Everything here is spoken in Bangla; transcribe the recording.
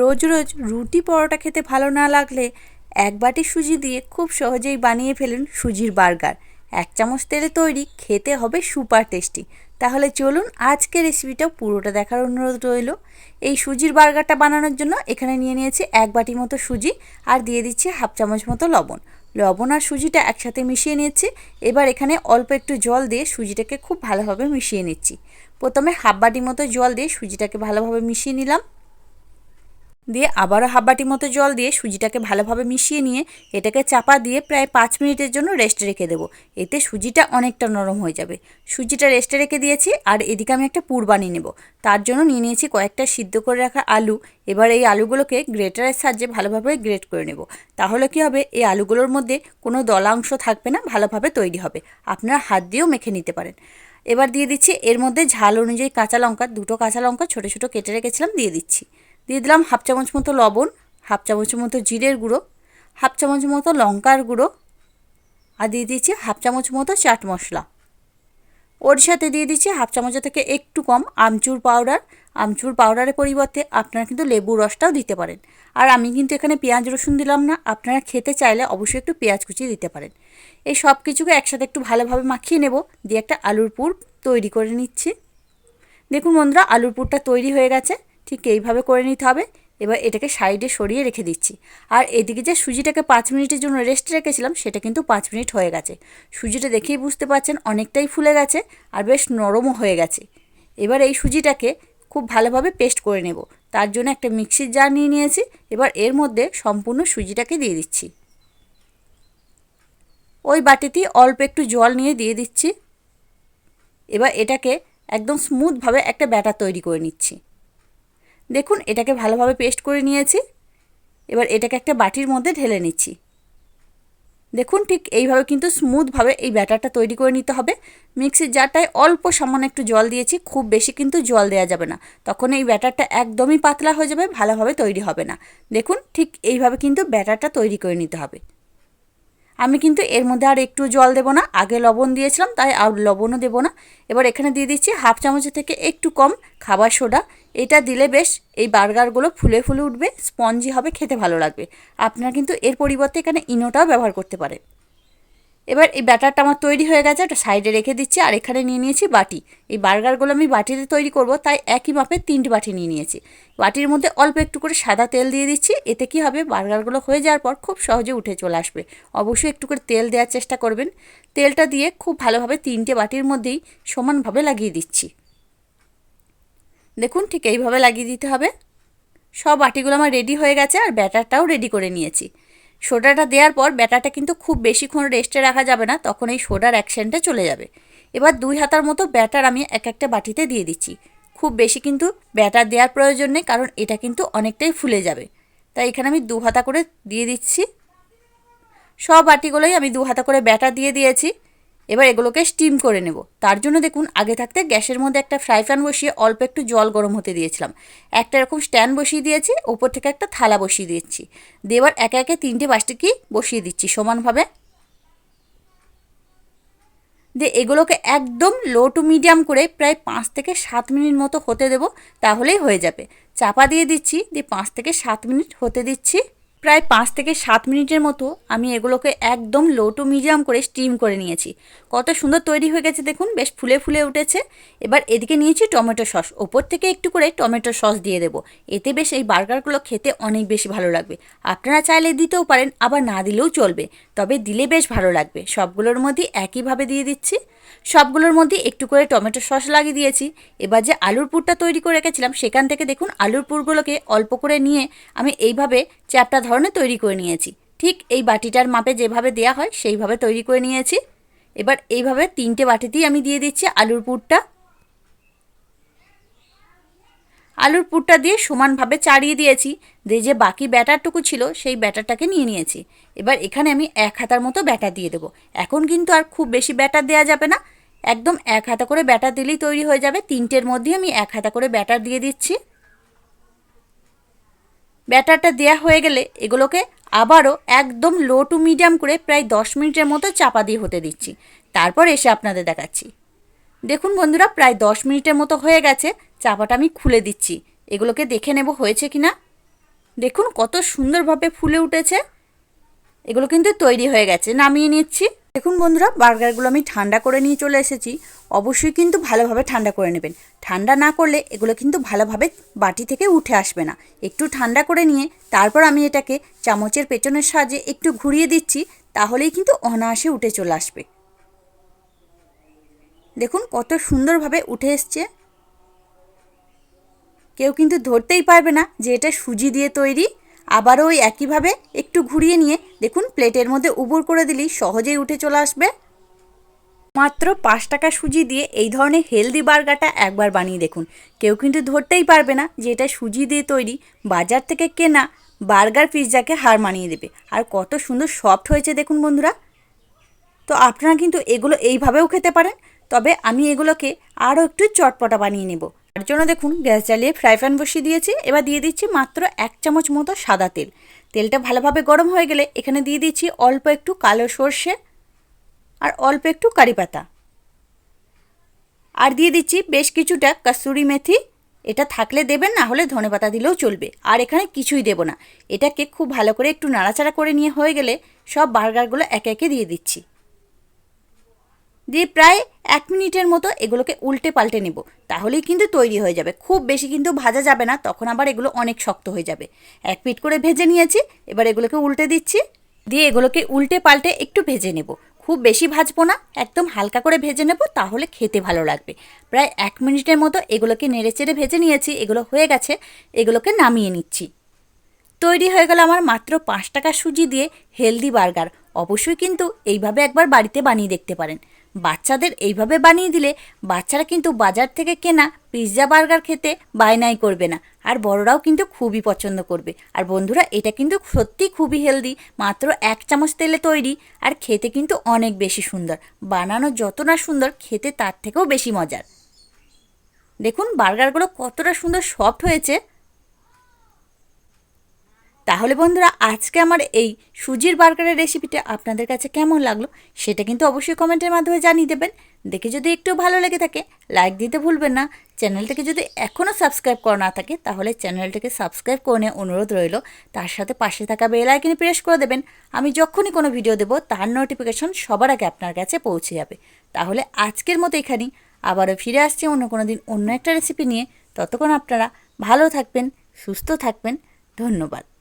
রোজ রোজ রুটি পরোটা খেতে ভালো না লাগলে এক বাটি সুজি দিয়ে খুব সহজেই বানিয়ে ফেলুন সুজির বার্গার। এক চামচ তেলে তৈরি, খেতে হবে সুপার টেস্টি। তাহলে চলুন আজকে রেসিপিটা পুরোটা দেখার অনুরোধ রইল। এই সুজির বার্গারটা বানানোর জন্য এখানে নিয়ে নিয়েছি এক বাটি মতো সুজি আর দিয়ে দিচ্ছি হাফ চামচ মতো লবণ। লবণ আর সুজিটা একসাথে মিশিয়ে নিচ্ছি এবার এখানে অল্প একটু জল দিয়ে সুজিটাকে খুব ভালোভাবে মিশিয়ে নিচ্ছি। প্রথমে হাফ বাটি মতো জল দিয়ে সুজিটাকে ভালোভাবে মিশিয়ে নিলাম। দিয়ে আবারও হাফ বাটি মতো জল দিয়ে সুজিটাকে ভালোভাবে মিশিয়ে নিয়ে এটাকে চাপা দিয়ে প্রায় পাঁচ মিনিটের জন্য রেস্টে রেখে দেবো। এতে সুজিটা অনেকটা নরম হয়ে যাবে। সুজিটা রেস্টে রেখে দিয়েছি আর এদিকে আমি একটা পুর বানিয়ে নেব। তার জন্য নিয়ে নিয়েছি কয়েকটা সিদ্ধ করে রাখা আলু। এবার এই আলুগুলোকে গ্রেটারের সাহায্যে ভালোভাবে গ্রেট করে নেব। তাহলে কি হবে? এই আলুগুলোর মধ্যে কোনো দলাংশ থাকবে না, ভালোভাবে তৈরি হবে। আপনারা হাত দিয়েও মেখে নিতে পারেন। এবার দিয়ে দিচ্ছি এর মধ্যে ঝাল অনুযায়ী কাঁচা লঙ্কা, দুটো কাঁচা লঙ্কা ছোটো ছোটো কেটে রেখেছিলাম, দিয়ে দিচ্ছি। দিয়ে দিলাম হাফ চামচ মতো লবণ, হাফ চামচের মতো জিরের গুঁড়ো, হাফ চামচ মতো লঙ্কার গুঁড়ো আর দিয়ে দিচ্ছি হাফ চামচ মতো চাট মশলা। ওর সাথে দিয়ে দিচ্ছি হাফ চামচের থেকে একটু কম আমচুর পাউডার। আমচুর পাউডারের পরিবর্তে আপনারা কিন্তু লেবুর রসটাও দিতে পারেন। আর আমি কিন্তু এখানে পেঁয়াজ রসুন দিলাম না, আপনারা খেতে চাইলে অবশ্যই একটু পেঁয়াজ কুচি দিতে পারেন। এই সব কিছুকে একসাথে একটু ভালোভাবে মাখিয়ে নেব, দিয়ে একটা আলুর পুর তৈরি করে নিচ্ছি। দেখুন বন্ধুরা, আলুর পুরটা তৈরি হয়ে গেছে। ঠিক এইভাবে করে নিতে হবে। এবার এটাকে সাইডে সরিয়ে রেখে দিচ্ছি। আর এদিকে যে সুজিটাকে পাঁচ মিনিটের জন্য রেস্ট রেখেছিলাম, সেটা কিন্তু পাঁচ মিনিট হয়ে গেছে। সুজিটা দেখেই বুঝতে পারছেন অনেকটাই ফুলে গেছে আর বেশ নরমও হয়ে গেছে। এবার এই সুজিটাকে খুব ভালোভাবে পেস্ট করে নেব। তার জন্য একটা মিক্সির জার নিয়ে নিয়েছি। এবার এর মধ্যে সম্পূর্ণ সুজিটাকে দিয়ে দিচ্ছি। ওই বাটিতেই অল্প একটু জল নিয়ে দিয়ে দিচ্ছি। এবার এটাকে একদম স্মুথভাবে একটা ব্যাটার তৈরি করে নিচ্ছি। দেখুন, এটাকে ভালোভাবে পেস্ট করে নিয়েছি। এবার এটাকে একটা বাটির মধ্যে ঢেলে নিচ্ছি। দেখুন, ঠিক এইভাবে কিন্তু স্মুথভাবে এই ব্যাটারটা তৈরি করে নিতে হবে। মিক্সির জারটায় অল্প সামান্য একটু জল দিয়েছি, খুব বেশি কিন্তু জল দেওয়া যাবে না। তখন এই ব্যাটারটা একদমই পাতলা হয়ে যাবে, ভালোভাবে তৈরি হবে না। দেখুন, ঠিক এইভাবে কিন্তু ব্যাটারটা তৈরি করে নিতে হবে। আমি কিন্তু এর মধ্যে আর একটু জল দেবো না, আগে লবণ দিয়েছিলাম, তাই আর লবণও দেবো না। এবার এখানে দিয়ে দিচ্ছি হাফ চামচ থেকে একটু কম খাবার সোডা। এটা দিলে বেশ এই বার্গারগুলো ফুলে ফুলে উঠবে, স্পঞ্জি হবে, খেতে ভালো লাগবে। আপনারা কিন্তু এর পরিবর্তে এখানে ইনোটাও ব্যবহার করতে পারেন। এবার এই ব্যাটারটা আমার তৈরি হয়ে গেছে, ওটা সাইডে রেখে দিচ্ছি আর এখানে নিয়ে নিয়েছি বাটি। এই বার্গারগুলো আমি বাটিতে তৈরি করব, তাই একই মাপে তিনটি বাটি নিয়ে নিয়েছি। বাটির মধ্যে অল্প একটু করে সাদা তেল দিয়ে দিচ্ছি, এতে কি হবে, বার্গারগুলো হয়ে যাওয়ার পর খুব সহজে উঠে চলে আসবে। অবশ্যই একটু করে তেল দেওয়ার চেষ্টা করবেন। তেলটা দিয়ে খুব ভালোভাবে তিনটে বাটির মধ্যেই সমানভাবে লাগিয়ে দিচ্ছি। দেখুন, ঠিক এইভাবে লাগিয়ে দিতে হবে। সব বাটিগুলো আমার রেডি হয়ে গেছে আর ব্যাটারটাও রেডি করে নিয়েছি। সোডাটা দেওয়ার পর ব্যাটারটা কিন্তু খুব বেশিক্ষণ রেস্টে রাখা যাবে না, তখন এই সোডার অ্যাকশনটা চলে যাবে। এবার দুই হাতার মতো ব্যাটার আমি এক একটা বাটিতে দিয়ে দিচ্ছি। খুব বেশি কিন্তু ব্যাটার দেওয়ার প্রয়োজন নেই, কারণ এটা কিন্তু অনেকটাই ফুলে যাবে। তাই এখানে আমি দু হাতা করে দিয়ে দিচ্ছি। সব বাটিগুলোই আমি দু হাতা করে ব্যাটার দিয়ে দিয়েছি। এবার এগুলোকে স্টিম করে নেব। তার জন্য দেখুন, আগে থাকতে গ্যাসের মধ্যে একটা ফ্রাই প্যান বসিয়ে অল্প একটু জল গরম হতে দিয়েছিলাম। একটা এরকম স্ট্যান্ড বসিয়ে দিয়েছি, ওপর থেকে একটা থালা বসিয়ে দিচ্ছি। দেবার একে একে তিনটে কি বসিয়ে দিচ্ছি সমানভাবে। দিয়ে এগুলোকে একদম লো টু মিডিয়াম করে প্রায় পাঁচ থেকে সাত মিনিট মতো হতে দেব, তাহলেই হয়ে যাবে। চাপা দিয়ে দিচ্ছি, দিয়ে পাঁচ থেকে সাত মিনিট হতে দিচ্ছি। প্রায় পাঁচ থেকে সাত মিনিটের মতো আমি এগুলোকে একদম লো টু মিডিয়াম করে স্টিম করে নিয়েছি। কত সুন্দর তৈরি হয়ে গেছে দেখুন, বেশ ফুলে ফুলে উঠেছে। এবার এদিকে নিয়েছি টমেটো সস। ওপর থেকে একটু করে টমেটো সস দিয়ে দেবো। এতে বেশ এই বার্গারগুলো খেতে অনেক বেশি ভালো লাগবে। আপনারা চাইলে দিতেও পারেন, আবার না দিলেও চলবে। তবে দিলে বেশ ভালো লাগবে। সবগুলোর মধ্যে একইভাবে দিয়ে দিচ্ছি। সবগুলোর মধ্যে একটু করে টমেটো সস লাগিয়ে দিয়েছি। এবার যে আলুর পুরটা তৈরি করে রেখেছিলাম, সেখান থেকে দেখুন আলুর পুরগুলোকে অল্প করে নিয়ে আমি এইভাবে চ্যাপটা ধরনের তৈরি করে নিয়েছি। ঠিক এই বাটিটার মাপে যেভাবে দেয়া হয়, সেইভাবে তৈরি করে নিয়েছি। এবার এইভাবে তিনটে বাটিতেই আমি দিয়ে দিচ্ছি আলুর পুরটা। আলুর পুরটা দিয়ে সমানভাবে চাড়িয়ে দিয়েছি। দিয়ে যে বাকি ব্যাটারটুকু ছিল, সেই ব্যাটারটাকে নিয়ে নিয়েছি। এবার এখানে আমি এক হাতার মতো ব্যাটার দিয়ে দেবো। এখন কিন্তু আর খুব বেশি ব্যাটার দেওয়া যাবে না। একদম এক হাতা করে ব্যাটার দিলেই তৈরি হয়ে যাবে। তিনটের মধ্যে আমি এক হাতা করে ব্যাটার দিয়ে দিচ্ছি। ব্যাটারটা দেয়া হয়ে গেলে এগুলোকে আবারও একদম লো টু মিডিয়াম করে প্রায় দশ মিনিটের মতো চাপা দিয়ে হতে দিচ্ছি। তারপর এসে আপনাদের দেখাচ্ছি। দেখুন বন্ধুরা, প্রায় দশ মিনিটের মতো হয়ে গেছে। চাপাটা আমি খুলে দিচ্ছি। এগুলোকে দেখে নেব হয়েছে কি না দেখুন কত সুন্দরভাবে ফুলে উঠেছে। এগুলো কিন্তু তৈরি হয়ে গেছে। নামিয়ে নিচ্ছি। দেখুন বন্ধুরা, বার্গারগুলো আমি ঠান্ডা করে নিয়ে চলে এসেছি। অবশ্যই কিন্তু ভালোভাবে ঠান্ডা করে নেবেন। ঠান্ডা না করলে এগুলো কিন্তু ভালোভাবে বাটি থেকে উঠে আসবে না। একটু ঠান্ডা করে নিয়ে তারপর আমি এটাকে চামচের পেছনের সাহায্যে একটু ঘুরিয়ে দিচ্ছি, তাহলেই কিন্তু অনায়াসে উঠে চলে আসবে। দেখুন কত সুন্দরভাবে উঠে এসছে। কেউ কিন্তু ধরতেই পারবে না যে এটা সুজি দিয়ে তৈরি। আবারও ওই একইভাবে একটু ঘুরিয়ে নিয়ে দেখুন প্লেটের মধ্যে উবুর করে দিলেই সহজেই উঠে চলে আসবে। মাত্র পাঁচ টাকা সুজি দিয়ে এই ধরনের হেলদি বার্গারটা একবার বানিয়ে দেখুন। কেউ কিন্তু ধরতেই পারবে না যে এটা সুজি দিয়ে তৈরি, বাজার থেকে কেনা বার্গার পিৎজাকে হার মানিয়ে দেবে। আর কত সুন্দর সফট হয়েছে দেখুন বন্ধুরা। তো আপনারা কিন্তু এগুলো এইভাবেও খেতে পারেন। তবে আমি এগুলোকে আরও একটু চটপটা বানিয়ে নেব। তার জন্য দেখুন, গ্যাস জ্বালিয়ে ফ্রাই প্যান বসিয়ে দিয়েছি। এবার দিয়ে দিচ্ছি মাত্র এক চামচ মতো সাদা তেল। তেলটা ভালোভাবে গরম হয়ে গেলে এখানে দিয়ে দিচ্ছি অল্প একটু কালো সর্ষে আর অল্প একটু কারি পাতা। আর দিয়ে দিচ্ছি বেশ কিছুটা কাসুরি মেথি। এটা থাকলে দেবেন, না হলে ধনে পাতা দিলেও চলবে। আর এখানে কিছুই দেব না। এটাকে খুব ভালো করে একটু নাড়াচাড়া করে নিয়ে হয়ে গেলে সব বার্গারগুলো একে একে দিয়ে দিচ্ছি। দিয়ে প্রায় এক মিনিটের মতো এগুলোকে উল্টে পাল্টে নেব। তাহলেই কিন্তু তৈরি হয়ে যাবে। খুব বেশি কিন্তু ভাজা যাবে না, তখন আবার এগুলো অনেক শক্ত হয়ে যাবে। এক পিট করে ভেজে নিয়েছি, এবার এগুলোকে উল্টে দিচ্ছি। দিয়ে এগুলোকে উল্টে পাল্টে একটু ভেজে নেব। খুব বেশি ভাজবো না, একদম হালকা করে ভেজে নেব, তাহলে খেতে ভালো লাগবে। প্রায় এক মিনিটের মতো এগুলোকে নেড়ে চেড়ে ভেজে নিয়েছি, এগুলো হয়ে গেছে, এগুলোকে নামিয়ে নিচ্ছি। তৈরি হয়ে গেল আমার মাত্র পাঁচ টাকা সুজি দিয়ে হেলদি বার্গার। অবশ্যই কিন্তু এইভাবে একবার বাড়িতে বানিয়ে দেখতে পারেন। বাচ্চাদের এইভাবে বানিয়ে দিলে বাচ্চারা কিন্তু বাজার থেকে কেনা পিৎজা বার্গার খেতে বায়নাই করবে না। আর বড়রাও কিন্তু খুবই পছন্দ করবে। আর বন্ধুরা, এটা কিন্তু সত্যি খুবই হেলদি মাত্র এক চামচ তেলে তৈরি আর খেতে কিন্তু অনেক বেশি সুন্দর। বানানো যত না সুন্দর, খেতে তার থেকেও বেশি মজার। দেখুন বার্গারগুলো কতটা সুন্দর সফট হয়েছে। তাহলে বন্ধুরা, আজকে আমার এই সুজির বার্গারের রেসিপিটা আপনাদের কাছে কেমন লাগল সেটা কিন্তু অবশ্যই কমেন্টের মাধ্যমে জানিয়ে দেবেন। দেখে যদি একটু ভালো লেগে থাকে লাইক দিতে ভুলবেন না। চ্যানেলটাকে যদি এখনও সাবস্ক্রাইব করা না থাকে, তাহলে চ্যানেলটাকে সাবস্ক্রাইব করে নিয়ে অনুরোধ রইল। তার সাথে পাশে থাকা বেল আইকনে প্রেস করে দেবেন। আমি যখনই কোনো ভিডিও দেবো, তার নোটিফিকেশন সবার আগে আপনার কাছে পৌঁছে যাবে। তাহলে আজকের মতো এখানেই। আবারও ফিরে আসছি অন্য কোনো দিন অন্য একটা রেসিপি নিয়ে। ততক্ষণ আপনারা ভালো থাকবেন, সুস্থ থাকবেন। ধন্যবাদ।